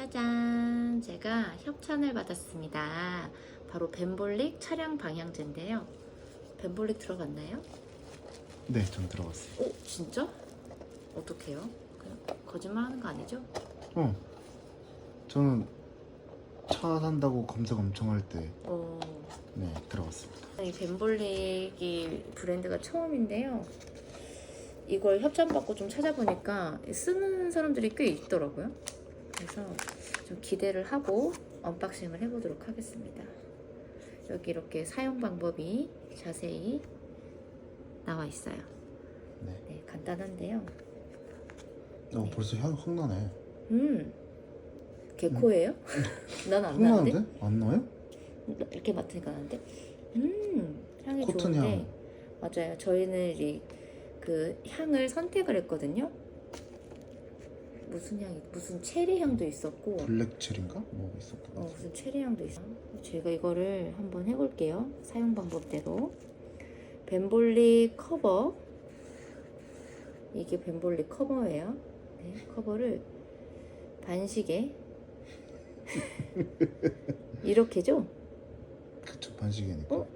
짜잔! 제가 협찬을 받았습니다. 바로 벤볼릭 차량 방향제인데요. 벤볼릭 들어갔나요? 네, 좀 들어갔어요. 오, 진짜? 어떡해요? 그냥 거짓말 하는 거 아니죠? 어, 저는 차 산다고 검색 엄청 할 때, 어, 네, 들어갔습니다. 이 벤볼릭이 브랜드가 처음인데요. 이걸 협찬받고 좀 찾아보니까 쓰는 사람들이 꽤 있더라고요. 그래서 좀 기대를 하고 언박싱을 해보도록 하겠습니다. 여기 이렇게 사용 방법이 자세히 나와 있어요. 네. 네, 간단한데요. 어, 벌써 향 확 나네. 음, 개코예요? 난안확 나는데? 나는데? 안 나요? 이렇게 맡으니까 나는데? 음, 향이 코튼 좋은데. 향. 맞아요. 저희는 이 그 향을 선택을 했거든요. 무슨 향이 무슨 체리 향도 있었고 블랙 체리인가? 뭐 있었던 어, 것. 무슨 체리 향도 있어. 제가 이거를 한번 해볼게요. 사용 방법대로 벤볼리 커버 이게 벤볼리 커버예요. 네, 커버를 반시계 이렇게죠? 그쵸, 반시계니까. 어?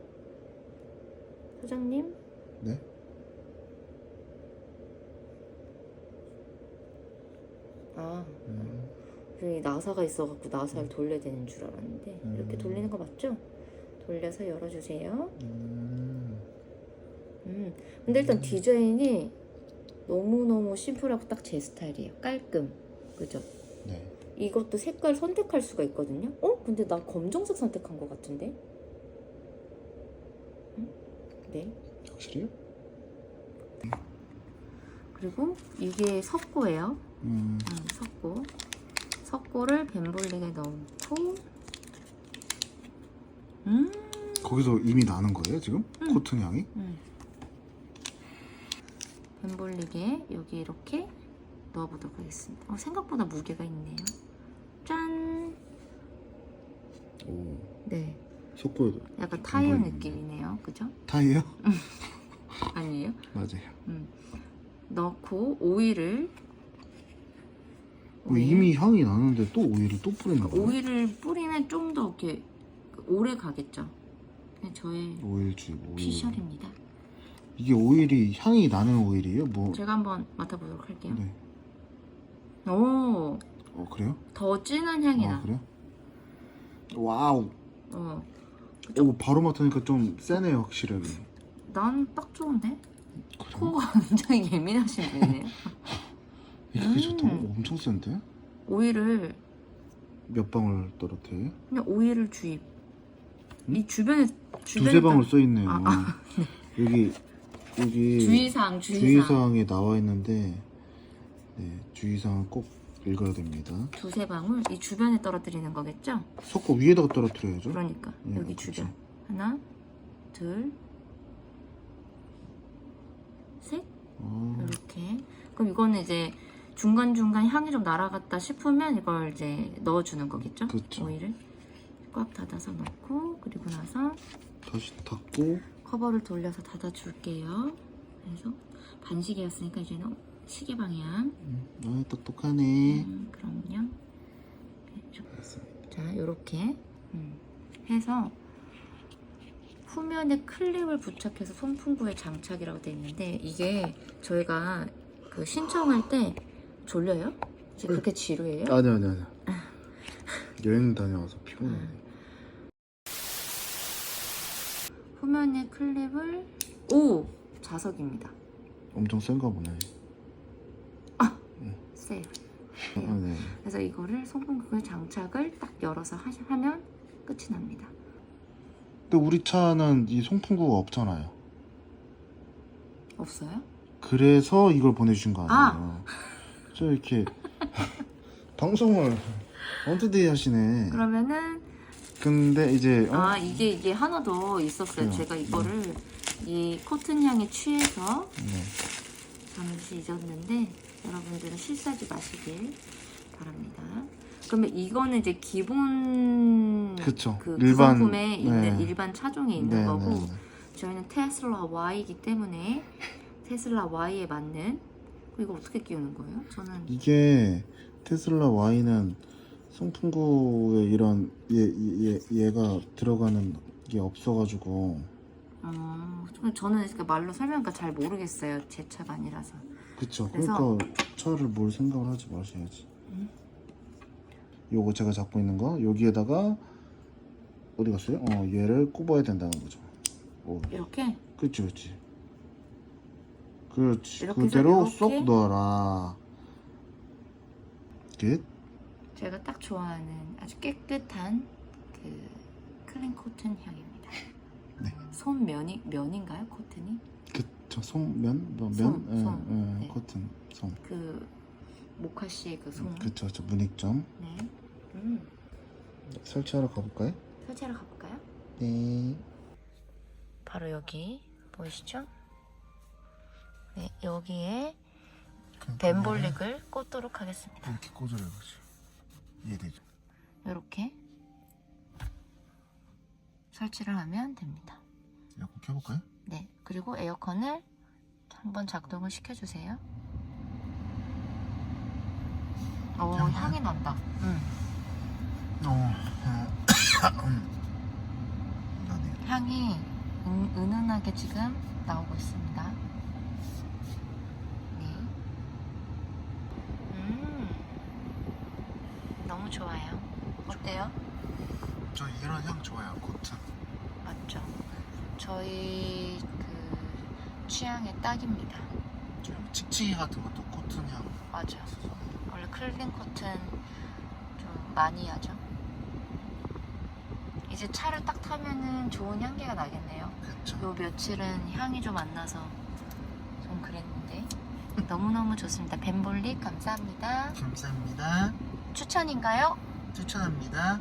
사장님 네? 아 음, 여기 나사가 있어갖고 나사를 돌려야 되는 줄 알았는데 이렇게 음. 돌리는 거 맞죠? 돌려서 열어주세요. 음, 음, 근데 일단 디자인이 너무너무 심플하고 딱 제 스타일이에요. 깔끔. 그죠? 네. 이것도 색깔 선택할 수가 있거든요. 어? 근데 나 검정색 선택한 것 같은데? 응? 네. 확실해요? 그리고 이게 석고예요. 음, 음, 석고. 석고를 벤볼릭에 넣고 음, 거기서 이미 나는 거예요, 지금? 음. 코튼 향이? 음. 벤볼릭에 여기 이렇게 넣어보도록 하겠습니다. 어, 생각보다 무게가 있네요. 짠! 오, 네, 속고 약간 타이어 음. 느낌이네요. 그죠? 타이어? 아니에요? 맞아요. 음. 넣고 오일을 뭐 이미 향이 나는데 또 오일을 또 뿌리는 거예요? 오일을 뿌리면 좀 더 이렇게 오래 가겠죠. 그냥 저의 오일 주고 오일. 피셜입니다. 이게 오일이 향이 나는 오일이에요? 뭐? 제가 한번 맡아보도록 할게요. 네. 오, 어 그래요? 더 진한 향이 아 나. 그래요? 와우. 어, 오 바로 맡으니까 좀 세네요 확실하게. 난 딱 좋은데? 그래요? 코가 굉장히 예민하신 분이네요. 이게 음. 좋다고? 엄청 센데? 오일을 몇 방울 떨어뜨려요? 그냥 오일을 주입. 음? 이 주변에 주변에 두세 방울 써 있네요. 아, 아, 여기 여기 주의사항 주의사항 주의사항에 나와 있는데 네, 주의사항 꼭 읽어야 됩니다. 두세 방울 이 주변에 떨어뜨리는 거겠죠? 석고 위에다가 떨어뜨려야죠. 그러니까 예, 여기 그쵸. 주변 하나 둘 셋. 아, 이렇게. 그럼 이거는 이제 중간중간 향이 좀 날아갔다 싶으면 이걸 이제 넣어주는 거겠죠? 그쵸. 오일을 꽉 닫아서 넣고 그리고 나서 다시 닫고 커버를 돌려서 닫아줄게요. 그래서 반시계였으니까 이제는 시계 방향. 음, 아 똑똑하네. 음, 그럼요. 알겠습니다. 자, 이렇게 음, 해서 후면에 클립을 부착해서 송풍구에 장착이라고 되어 있는데 이게 저희가 그 신청할 때 졸려요? 이제 그렇게 지루해요? 아니 아니 아니. 여행 다녀와서 피곤해. 후면에 클립을 오 자석입니다. 엄청 센가 보네. 세요. 아, 네. 그래서 이거를 송풍구에 장착을 딱 열어서 하, 하면 끝이 납니다. 근데 우리 차는 이 송풍구가 없잖아요. 없어요? 그래서 이걸 보내주신 거 아! 아니에요? 저 이렇게 방송을 언투데이 하시네. 그러면은 근데 이제 어? 아 이게 이게 하나 더 있었어요. 그래요? 제가 이거를 이 코튼 향에 취해서 네. 잠시 잊었는데 여러분들은 실수하지 마시길 바랍니다. 그러면 이거는 이제 기본 그쵸. 그 일반- 구성품에 있는 네. 일반 차종에 있는 네, 거고 네, 네. 저희는 테슬라 Y이기 때문에 테슬라 Y에 맞는 이거 어떻게 끼우는 거예요? 저는 이게 테슬라 Y는 송풍구에 이런 얘, 얘, 얘가 들어가는 게 없어가지고 음, 좀 저는 그 말로 설명하니까 잘 모르겠어요. 제 차가 아니라서. 그쵸 그래서- 그러니까 차를 뭘 생각을 하지 마셔야지 음. 요거 제가 잡고 있는 거 여기에다가 어디 갔어요? 어 얘를 꼽아야 된다는 거죠 오, 이렇게 그치 그치 그렇지 이렇게 그대로 이렇게? 쏙 넣어라 끝 제가 딱 좋아하는 아주 깨끗한 그 클린 코튼 향입니다. 네. 솜 면이 면인가요? 코튼이? 그쵸 솜면 뭐, 면? 솜, 예, 솜. 예, 네. 코튼 솜 그 모카시의 그 솜. 그쵸 저 문익점 네. 음. 설치하러 가볼까요? 설치하러 가볼까요? 네 바로 여기 보이시죠? 네, 여기에 벤볼릭을 꽂도록 하겠습니다. 이렇게 꽂으려고지 이해되죠? 이렇게 설치를 하면 됩니다. 에어컨 켜볼까요? 네, 그리고 에어컨을 한번 작동을 시켜주세요. 오, 향나요? 향이 난다. 응. 어, 나네요 향이 은, 은은하게 지금 나오고 있습니다. 네. 음, 너무 좋아요. 어때요? 저 이런 향 좋아요 코튼 맞죠? 저희 그 취향에 딱입니다. 좀 칙칙이 같은 것도 코튼 향 맞아. 원래 클린 코튼 좀 많이 하죠. 이제 차를 딱 타면은 좋은 향기가 나겠네요. 그쵸 요 며칠은 향이 좀 안 나서 좀 그랬는데 너무너무 좋습니다. 벤볼릭 감사합니다. 감사합니다 추천인가요? 추천합니다